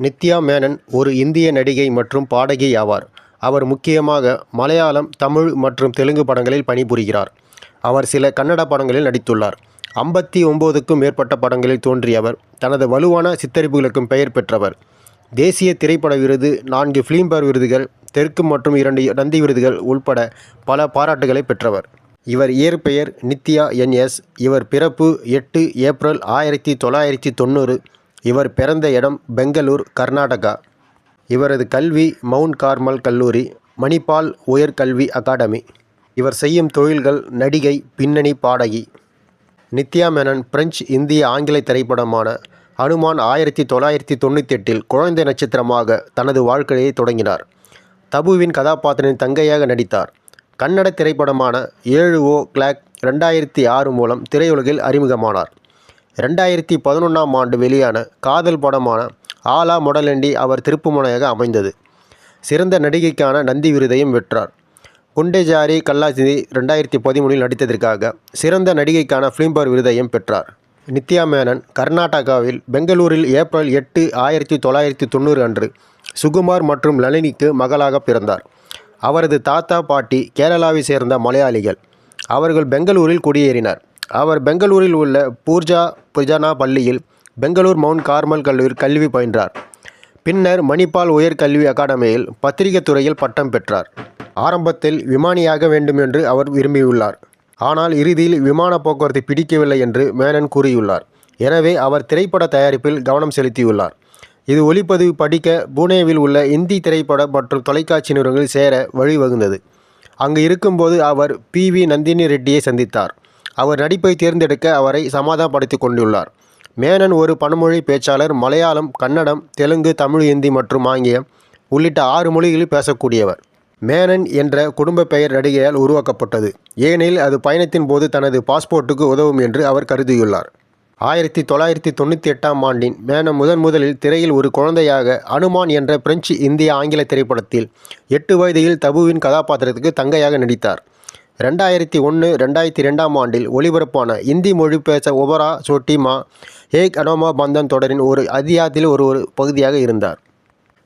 நித்யா மேனன் ஒரு இந்திய நடிகை மற்றும் பாடகி ஆவார். அவர் முக்கியமாக மலையாளம், தமிழ் மற்றும் தெலுங்கு படங்களில் பணிபுரிகிறார். அவர் சில கன்னட படங்களில் நடித்துள்ளார். ஐம்பத்தி ஒம்போதுக்கும் மேற்பட்ட படங்களில் தோன்றிய அவர், தனது வலுவான சித்தரிப்புகளுக்கும் பெயர் பெற்றவர். தேசிய திரைப்பட விருது, நான்கு ஃபிலிம்பேர் விருதுகள், தெற்கு மற்றும் இரண்டு நந்தி விருதுகள் உள்பட பல பாராட்டுகளை பெற்றவர். இவர் இயற்பெயர் நித்யா என். எஸ். இவர் பிறப்பு எட்டு ஏப்ரல் ஆயிரத்தி தொள்ளாயிரத்தி தொண்ணூறு. இவர் பிறந்த இடம் பெங்களூர், கர்நாடகா. இவரது கல்வி மவுண்ட் கார்மல் கல்லூரி, மணிபால் உயர் கல்வி அகாடமி. இவர் செய்யும் தொழில்கள் நடிகை, பின்னணி பாடகி. நித்யா மேனன் பிரெஞ்சு, இந்திய, ஆங்கில திரைப்படமான அனுமான் ஆயிரத்தி தொள்ளாயிரத்தி தொண்ணூத்தெட்டில் குழந்தை நட்சத்திரமாக தனது வாழ்க்கையை தொடங்கினார். தபுவின் கதாபாத்திரத்தின் தங்கையாக நடித்தார். கன்னட திரைப்படமான ஏழு ஓ கிளாக் ரெண்டாயிரத்தி ஆறு மூலம் திரையுலகில் அறிமுகமானார். ரெண்டாயிரத்தி பதினொன்றாம் ஆண்டு வெளியான காதல் படமான ஆலா மொடலண்டி அவர் திருப்புமுனையாக அமைந்தது. சிறந்த நடிகைக்கான நந்தி விருதையும் வென்றார். குண்டேஜாரி கல்லாசிதி ரெண்டாயிரத்தி பதிமூணில் நடித்ததற்காக சிறந்த நடிகைக்கான ஃபிலிம்பர் விருதையும் பெற்றார். நித்யா மேனன் கர்நாடகாவில் பெங்களூரில் ஏப்ரல் எட்டு ஆயிரத்தி தொள்ளாயிரத்தி தொண்ணூறு அன்று சுகுமார் மற்றும் நளினிக்கு மகளாக பிறந்தார். அவரது தாத்தா, பாட்டி கேரளாவை சேர்ந்த மலையாளிகள். அவர்கள் பெங்களூரில் குடியேறினர். அவர் பெங்களூரில் உள்ள பூர்ஜா புஜனா பள்ளியில் பெங்களூர் மவுண்ட் கார்மல் கல்லூரியில் கல்வி பயின்றார். பின்னர் மணிபால் உயர் கல்வி அகாடமியில் பத்திரிகை துறையில் பட்டம் பெற்றார். ஆரம்பத்தில் விமானியாக வேண்டும் என்று அவர் விரும்பியுள்ளார். ஆனால் இறுதியில் விமான போக்குவரத்து பிடிக்கவில்லை என்று மேனன் கூறியுள்ளார். எனவே அவர் திரைப்பட தயாரிப்பில் கவனம் செலுத்தியுள்ளார். இது ஒளிப்பதிவு படிக்க புனேவில் உள்ள இந்தி திரைப்பட மற்றும் தொலைக்காட்சி நிறுவனங்களில் சேர வழிவகுந்தது அங்கு இருக்கும்போது அவர் பி. வி. நந்தினி ரெட்டியை சந்தித்தார். அவர் நடிப்பை தேர்ந்தெடுக்க அவரை சமாதானப்படுத்திக் கொண்டுள்ளார். மேனன் ஒரு பன்மொழி பேச்சாளர். மலையாளம், கன்னடம், தெலுங்கு, தமிழ், இந்தி மற்றும் ஆங்கிலம் உள்ளிட்ட ஆறு மொழிகளில் பேசக்கூடியவர். மேனன் என்ற குடும்ப பெயர் நடிகையால் உருவாக்கப்பட்டது. ஏனெனில் அது பயணத்தின் போது தனது பாஸ்போர்ட்டுக்கு உதவும் என்று அவர் கருதியுள்ளார். ஆயிரத்தி தொள்ளாயிரத்தி தொண்ணூற்றி எட்டாம் ஆண்டின் மேனம் மேனன் முதலில் திரையில் ஒரு குழந்தையாக அனுமான் என்ற பிரெஞ்சு, இந்திய, ஆங்கில திரைப்படத்தில் எட்டு வயதில் தபுவின் கதாபாத்திரத்துக்கு தங்கையாக நடித்தார். ரெண்டாயிரத்தி ஒன்று ரெண்டாயிரத்தி ரெண்டாம் ஆண்டில் ஒளிபரப்பான இந்தி மொழி பேச ஒபரா சோட்டிமா ஏக் அனோமா பந்தன் தொடரின் ஒரு அதியாத்தில் ஒரு ஒரு பகுதியாக இருந்தார்.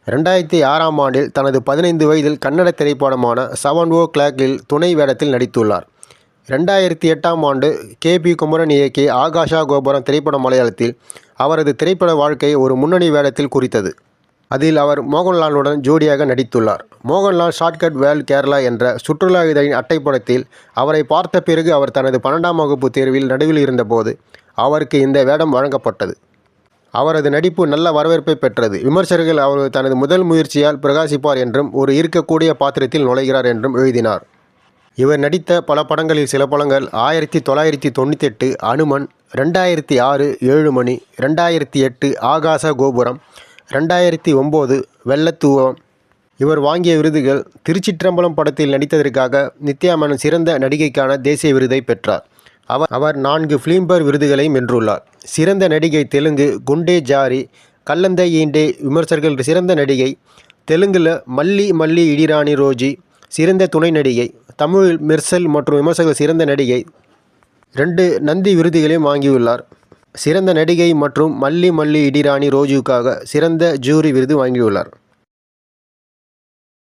ரெண்டாயிரத்தி ஆறாம் ஆண்டில் தனது பதினைந்து வயதில் கன்னட திரைப்படமான செவன் ஓ கிளாக்கில் துணை வேடத்தில் நடித்துள்ளார். ரெண்டாயிரத்தி எட்டாம் ஆண்டு கே. பி. குமரன் இயக்கிய ஆகாஷா கோபுரம் திரைப்படம் மலையாளத்தில் அவரது திரைப்பட வாழ்க்கையை ஒரு முன்னணி வேடத்தில் குறித்தது. அதில் அவர் மோகன்லாலுடன் ஜோடியாக நடித்துள்ளார். மோகன்லால் ஷார்ட்கட் வேர்ல்ட் கேரளா என்ற சுற்றுலா இதழின் அட்டைப்படத்தில் அவரை பார்த்த பிறகு அவர் தனது பன்னெண்டாம் வகுப்பு தேர்வில் நடுவில் இருந்தபோது அவருக்கு இந்த வேடம் வழங்கப்பட்டது. அவரது நடிப்பு நல்ல வரவேற்பை பெற்றது. விமர்சகர்கள் அவர் தனது முதல் முயற்சியால் பிரகாசிப்பார் என்றும் ஒரு இருக்கக்கூடிய பாத்திரத்தில் நுழைகிறார் என்றும் எழுதினார் இவர் நடித்த பல படங்களில் சில படங்கள் ஆயிரத்தி தொள்ளாயிரத்தி தொண்ணூத்தெட்டு அனுமன், ரெண்டாயிரத்தி ஆறு ஏழு மணி, ரெண்டாயிரத்தி எட்டு ஆகாச கோபுரம், ரெண்டாயிரத்தி ஒம்போது வெள்ளத்தூவம். இவர் வாங்கிய விருதுகள் திருச்சிற்றம்பலம் படத்தில் நடித்ததற்காக நித்யா மேனன் சிறந்த நடிகைக்கான தேசிய விருதை பெற்றார். அவர் அவர் நான்கு ஃபிலிம்பேர் விருதுகளையும் வென்றுள்ளார். சிறந்த நடிகை தெலுங்கு குண்டே ஜாரி கல்லந்தை ஈண்டே விமர்சகர்கள் சிறந்த நடிகை தெலுங்கில் மல்லி மல்லி இடிராணி ரோஜி சிறந்த துணை நடிகை தமிழில் மெர்சல் மற்றும் விமர்சகர்கள் சிறந்த நடிகை ரெண்டு நந்தி விருதுகளையும் வாங்கியுள்ளார். சிறந்த நடிகை மற்றும் மல்லி மல்லி இடிராணி ரோஜுவுக்காக சிறந்த ஜூரி விருது வாங்கியுள்ளார்.